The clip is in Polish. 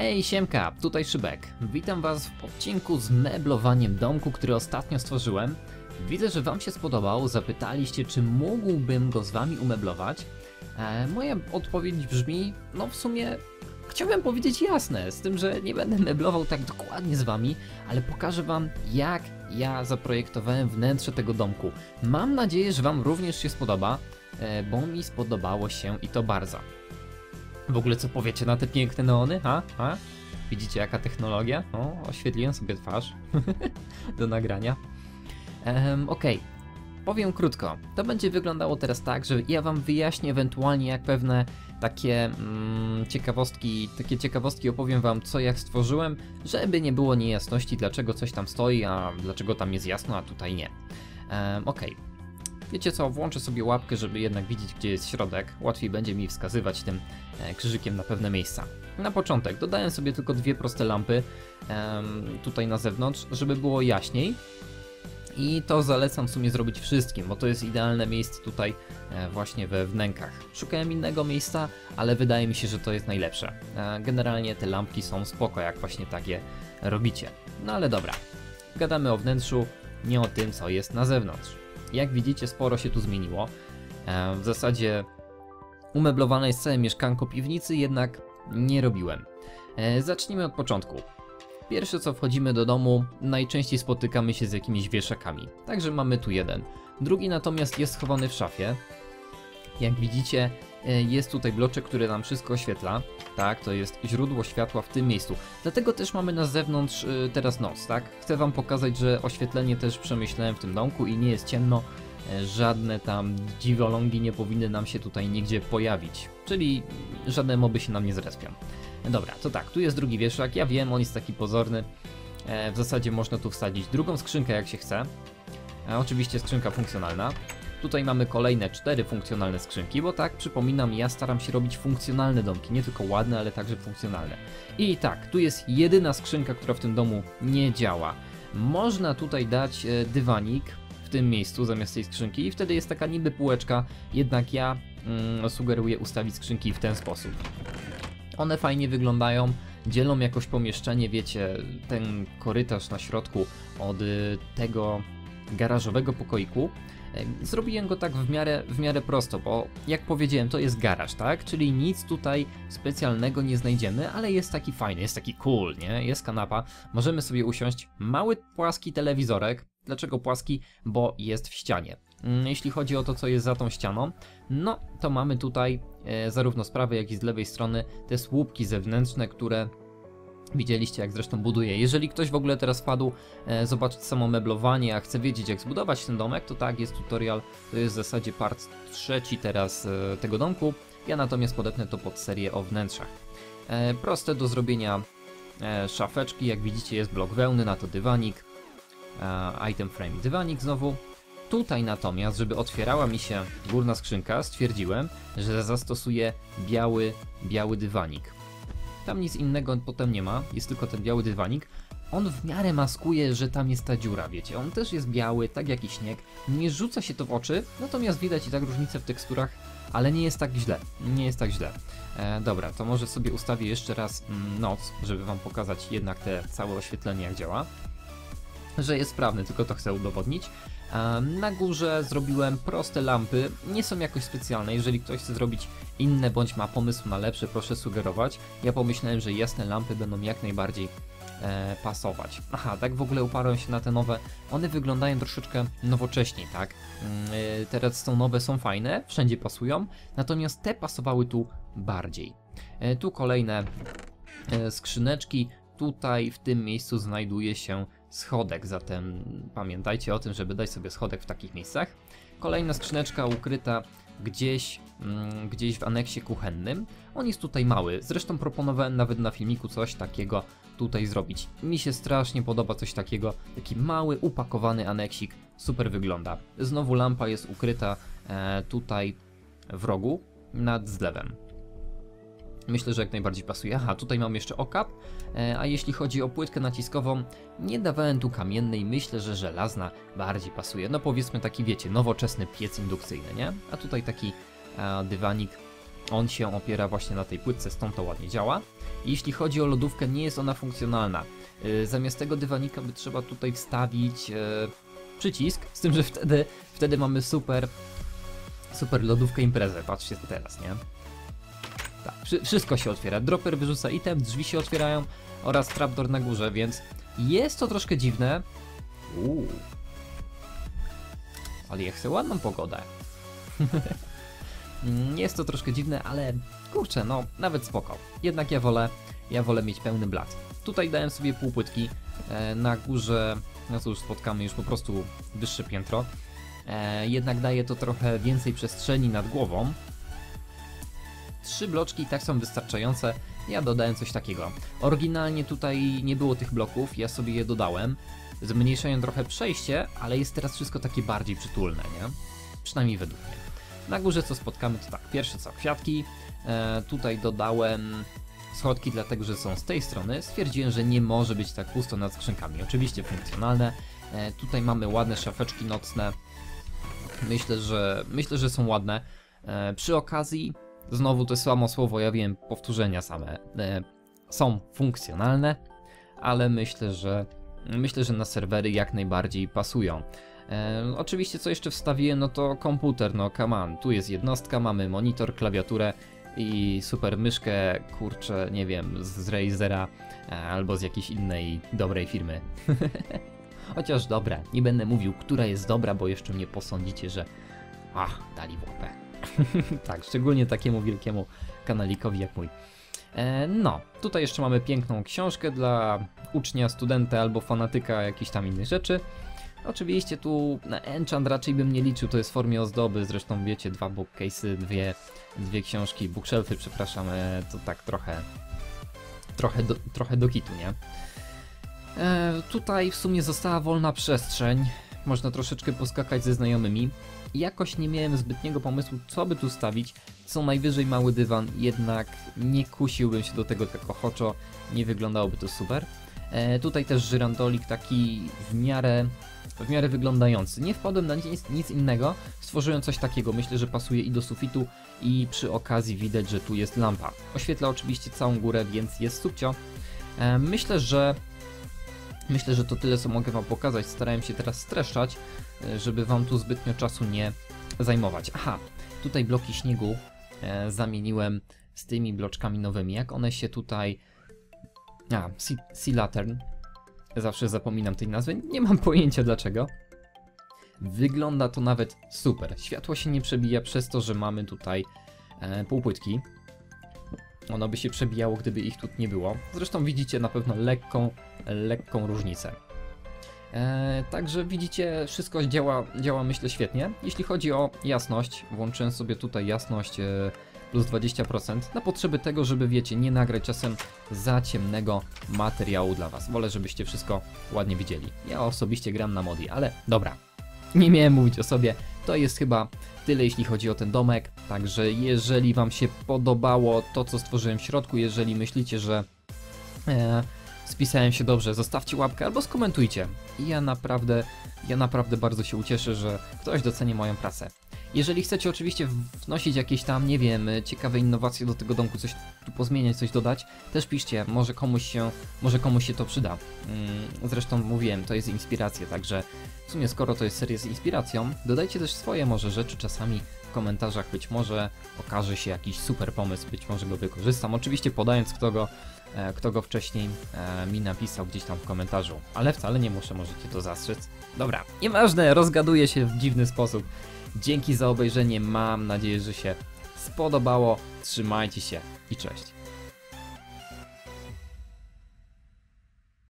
Hej, siemka, tutaj Szybek. Witam was w odcinku z meblowaniem domku, który ostatnio stworzyłem. Widzę, że wam się spodobał, zapytaliście, czy mógłbym go z wami umeblować. E, moja odpowiedź brzmi, no w sumie chciałbym powiedzieć jasne, z tym, że nie będę meblował tak dokładnie z wami, ale pokażę wam, jak ja zaprojektowałem wnętrze tego domku. Mam nadzieję, że wam również się spodoba, e, bo mi spodobało się i to bardzo. W ogóle co powiecie na te piękne neony, ha? ha? Widzicie jaka technologia? O, oświetliłem sobie twarz do nagrania. Um, Okej, powiem krótko. To będzie wyglądało teraz tak, że ja wam wyjaśnię ewentualnie jak pewne takie mm, ciekawostki, takie ciekawostki opowiem wam co jak stworzyłem, żeby nie było niejasności dlaczego coś tam stoi, a dlaczego tam jest jasno, a tutaj nie. Um, Okej, Wiecie co, włączę sobie łapkę, żeby jednak widzieć gdzie jest środek. Łatwiej będzie mi wskazywać tym e, krzyżykiem na pewne miejsca. Na początek dodałem sobie tylko dwie proste lampy tutaj na zewnątrz, żeby było jaśniej. I to zalecam w sumie zrobić wszystkim, bo to jest idealne miejsce tutaj e, właśnie we wnękach. Szukałem innego miejsca, ale wydaje mi się, że to jest najlepsze. E, generalnie te lampki są spoko, jak właśnie tak je robicie. No ale dobra, gadamy o wnętrzu, nie o tym, co jest na zewnątrz. Jak widzicie, sporo się tu zmieniło. E, w zasadzie umeblowane jest całe mieszkanko piwnicy, jednak nie robiłem. E, zacznijmy od początku. Pierwsze co wchodzimy do domu, najczęściej spotykamy się z jakimiś wieszakami. Także mamy tu jeden. Drugi natomiast jest schowany w szafie. Jak widzicie, jest tutaj bloczek, który nam wszystko oświetla. Tak, to jest źródło światła w tym miejscu. Dlatego też mamy na zewnątrz y, teraz noc, tak? Chcę wam pokazać, że oświetlenie też przemyślałem w tym domku i nie jest ciemno. E, Żadne tam dziwolągi nie powinny nam się tutaj nigdzie pojawić. Czyli żadne moby się nam nie zrespią. Dobra, to tak, tu jest drugi wieszak. Ja wiem, on jest taki pozorny. E, W zasadzie można tu wsadzić drugą skrzynkę jak się chce. Oczywiście skrzynka funkcjonalna. Tutaj mamy kolejne cztery funkcjonalne skrzynki, bo tak, przypominam, ja staram się robić funkcjonalne domki, nie tylko ładne, ale także funkcjonalne. I tak, tu jest jedyna skrzynka, która w tym domu nie działa. Można tutaj dać e, dywanik w tym miejscu zamiast tej skrzynki i wtedy jest taka niby półeczka, jednak ja mm, sugeruję ustawić skrzynki w ten sposób. One fajnie wyglądają, dzielą jakoś pomieszczenie, wiecie, ten korytarz na środku od y, tego garażowego pokoiku. Zrobiłem go tak w miarę, w miarę prosto, bo jak powiedziałem, to jest garaż, tak? Czyli nic tutaj specjalnego nie znajdziemy, ale jest taki fajny, jest taki cool, nie? Jest kanapa, możemy sobie usiąść. Mały, płaski telewizorek. Dlaczego płaski? Bo jest w ścianie. Mm, Jeśli chodzi o to, co jest za tą ścianą, no to mamy tutaj e, zarówno z prawej, jak i z lewej strony te słupki zewnętrzne, które Widzieliście, jak zresztą buduję. Jeżeli ktoś w ogóle teraz wpadł e, zobaczyć samo meblowanie, a chce wiedzieć, jak zbudować ten domek, to tak, jest tutorial. To jest w zasadzie part trzeci teraz e, tego domku. Ja natomiast podepnę to pod serię o wnętrzach. E, proste do zrobienia e, szafeczki. Jak widzicie, jest blok wełny, na to dywanik. E, item frame dywanik znowu. Tutaj natomiast, żeby otwierała mi się górna skrzynka, stwierdziłem, że zastosuję biały, biały dywanik. Tam nic innego potem nie ma, jest tylko ten biały dywanik. On w miarę maskuje, że tam jest ta dziura, wiecie. On też jest biały, tak jak i śnieg. Nie rzuca się to w oczy, natomiast widać i tak różnicę w teksturach, ale nie jest tak źle. Nie jest tak źle. E, dobra, to może sobie ustawię jeszcze raz mm, noc, żeby wam pokazać jednak te całe oświetlenie jak działa. Że jest sprawny, tylko to chcę udowodnić. Na górze zrobiłem proste lampy, nie są jakoś specjalne. Jeżeli ktoś chce zrobić inne bądź ma pomysł na lepsze, proszę sugerować. Ja pomyślałem, że jasne lampy będą jak najbardziej e, pasować. Aha, tak w ogóle uparłem się na te nowe. One wyglądają troszeczkę nowocześniej, tak? Mm, e, teraz są nowe, są fajne, wszędzie pasują, natomiast te pasowały tu bardziej. E, tu kolejne e, skrzyneczki. Tutaj w tym miejscu znajduje się schodek, zatem pamiętajcie o tym, żeby dać sobie schodek w takich miejscach. Kolejna skrzyneczka ukryta gdzieś, mm, gdzieś w aneksie kuchennym. On jest tutaj mały, zresztą proponowałem nawet na filmiku coś takiego tutaj zrobić. Mi się strasznie podoba coś takiego, taki mały, upakowany aneksik, super wygląda. Znowu lampa jest ukryta e, tutaj w rogu nad zlewem. Myślę, że jak najbardziej pasuje. Aha, tutaj mam jeszcze okap, e, a jeśli chodzi o płytkę naciskową, nie dawałem tu kamiennej, myślę, że żelazna bardziej pasuje. No powiedzmy taki, wiecie, nowoczesny piec indukcyjny, nie? A tutaj taki e, dywanik On się opiera właśnie na tej płytce, stąd to ładnie działa. Jeśli chodzi o lodówkę, nie jest ona funkcjonalna. Yy, zamiast tego dywanika by trzeba tutaj wstawić przycisk, z tym, że wtedy, wtedy mamy super, super lodówkę imprezę. Patrzcie teraz, nie? Tak, wszy- wszystko się otwiera. Dropper wyrzuca item, drzwi się otwierają oraz trapdoor na górze, więc jest to troszkę dziwne. Uuu. Ale ja chcę ładną pogodę. Jest to troszkę dziwne, ale kurczę, no nawet spoko. Jednak ja wolę, ja wolę mieć pełny blat. Tutaj dałem sobie półpłytki. E, na górze, no cóż, spotkamy już po prostu wyższe piętro. E, jednak daje to trochę więcej przestrzeni nad głową. Trzy bloczki i tak są wystarczające. Ja dodałem coś takiego. Oryginalnie tutaj nie było tych bloków, ja sobie je dodałem. Zmniejszają trochę przejście, ale jest teraz wszystko takie bardziej przytulne, nie? Przynajmniej według mnie. Na górze co spotkamy to tak, pierwsze co, kwiatki. E, tutaj dodałem schodki, dlatego że są z tej strony. Stwierdziłem, że nie może być tak pusto nad skrzynkami. Oczywiście funkcjonalne. E, tutaj mamy ładne szafeczki nocne. Myślę, że myślę, że są ładne. E, przy okazji, znowu to samo słowo, ja wiem, powtórzenia same. E, są funkcjonalne, ale myślę, że myślę, że na serwery jak najbardziej pasują. E, oczywiście co jeszcze wstawiłem, no to komputer, no come on, tu jest jednostka, mamy monitor, klawiaturę i super myszkę, kurczę, nie wiem, z Razera e, albo z jakiejś innej dobrej firmy. Chociaż dobra, nie będę mówił, która jest dobra, bo jeszcze mnie posądzicie, że ach, dali w łapę. tak, szczególnie takiemu wielkiemu kanalikowi jak mój. E, no, tutaj jeszcze mamy piękną książkę dla ucznia, studenta albo fanatyka jakichś tam innych rzeczy. Oczywiście tu na enchant raczej bym nie liczył, to jest w formie ozdoby, zresztą wiecie, dwa bookcase'y, dwie, dwie książki, bookshelfy, przepraszam, e, to tak trochę, trochę do, trochę do kitu, nie? E, tutaj w sumie została wolna przestrzeń, można troszeczkę poskakać ze znajomymi. Jakoś nie miałem zbytniego pomysłu, co by tu stawić, co najwyżej mały dywan, jednak nie kusiłbym się do tego tak ochoczo, nie wyglądałoby to super. E, tutaj też żyrandolik taki w miarę, w miarę wyglądający. Nie wpadłem na nic, nic innego, stworzyłem coś takiego. Myślę, że pasuje i do sufitu i przy okazji widać, że tu jest lampa. Oświetla oczywiście całą górę, więc jest subcio. E, myślę, że myślę, że to tyle, co mogę wam pokazać. Starałem się teraz streszczać, e, żeby wam tu zbytnio czasu nie zajmować. Aha, tutaj bloki śniegu e, zamieniłem z tymi bloczkami nowymi. Jak one się tutaj a, Sea, sea Lantern. Zawsze zapominam tej nazwy, nie mam pojęcia dlaczego. Wygląda to nawet super. Światło się nie przebija przez to, że mamy tutaj e, półpłytki. Ono by się przebijało, gdyby ich tu nie było. Zresztą widzicie na pewno lekką, lekką różnicę. E, także widzicie, wszystko działa, działa myślę świetnie. Jeśli chodzi o jasność, włączyłem sobie tutaj jasność e, plus 20% na potrzeby tego, żeby wiecie, nie nagrać czasem za ciemnego materiału dla Was. Wolę, żebyście wszystko ładnie widzieli. Ja osobiście gram na modi, ale dobra. Nie miałem mówić o sobie. To jest chyba tyle, jeśli chodzi o ten domek. Także jeżeli Wam się podobało to, co stworzyłem w środku, jeżeli myślicie, że e, spisałem się dobrze, zostawcie łapkę albo skomentujcie. Ja naprawdę, ja naprawdę bardzo się ucieszę, że ktoś doceni moją pracę. Jeżeli chcecie oczywiście wnosić jakieś tam, nie wiem, ciekawe innowacje do tego domku, coś tu pozmieniać, coś dodać, też piszcie, może komuś się, może komuś się to przyda. Mm, Zresztą mówiłem, to jest inspiracja, także w sumie skoro to jest seria z inspiracją, dodajcie też swoje może rzeczy czasami w komentarzach, być może okaże się jakiś super pomysł, być może go wykorzystam, oczywiście podając kto go, e, kto go wcześniej e, mi napisał gdzieś tam w komentarzu, ale wcale nie muszę, możecie to zastrzec. Dobra, nieważne, rozgaduję się w dziwny sposób. Dzięki za obejrzenie, mam nadzieję, że się spodobało. Trzymajcie się i cześć.